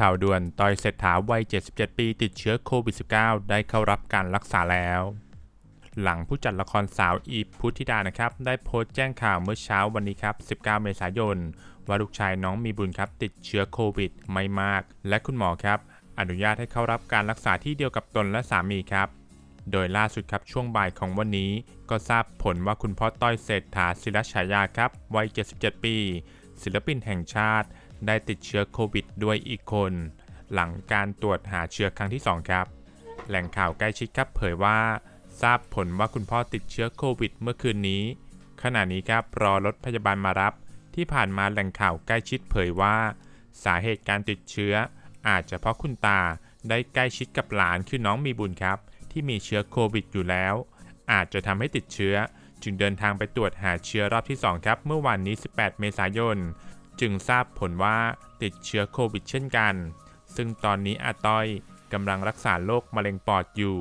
ข่าวด่วนตอยเศรษฐาวัย 77 ปีติดเชื้อโควิด -19 ได้เข้ารับการรักษาแล้ว หลังผู้จัดละครสาวอีพุทธิดานะครับ ได้โพสต์แจ้งข่าวเมื่อเช้าวันนี้ครับ 19 เมษายน ว่าลูกชายน้องมีบุญครับ ติดเชื้อโควิด ไม่มาก และคุณหมอครับ อนุญาตให้เข้ารับการรักษาที่เดียวกับตนและสามีครับโดยล่าสุดครับช่วงบ่ายของวันนี้ ก็ทราบผลว่าคุณพ่อต้อยเศรษฐาศิลฉายาครับวัย 77 ปี ศิลปินแห่งชาติ ได้ติดเชื้อโควิดด้วยอีกคน หลังการตรวจหาเชื้อครั้งที่ 2 ครับ แหล่งข่าวใกล้ชิดครับเผยว่า ทราบผลว่าคุณพ่อติดเชื้อโควิดเมื่อคืนนี้ ขณะนี้ครับรอรถพยาบาลมารับ ที่ผ่านมาแหล่งข่าวใกล้ชิดเผยว่า สาเหตุการติดเชื้อ อาจจะเพราะคุณตาได้ใกล้ชิดกับหลานคือน้องมีบุญครับ ที่มีเชื้อโควิดอยู่แล้ว อาจจะทำให้ติดเชื้อ จึงเดินทางไปตรวจหาเชื้อรอบที่ 2 ครับ เมื่อวันนี้ 18 เมษายน จึงทราบผลว่าติดเชื้อโควิดเช่นกัน ซึ่งตอนนี้อาต้อยกำลังรักษาโรคมะเร็งปอดอยู่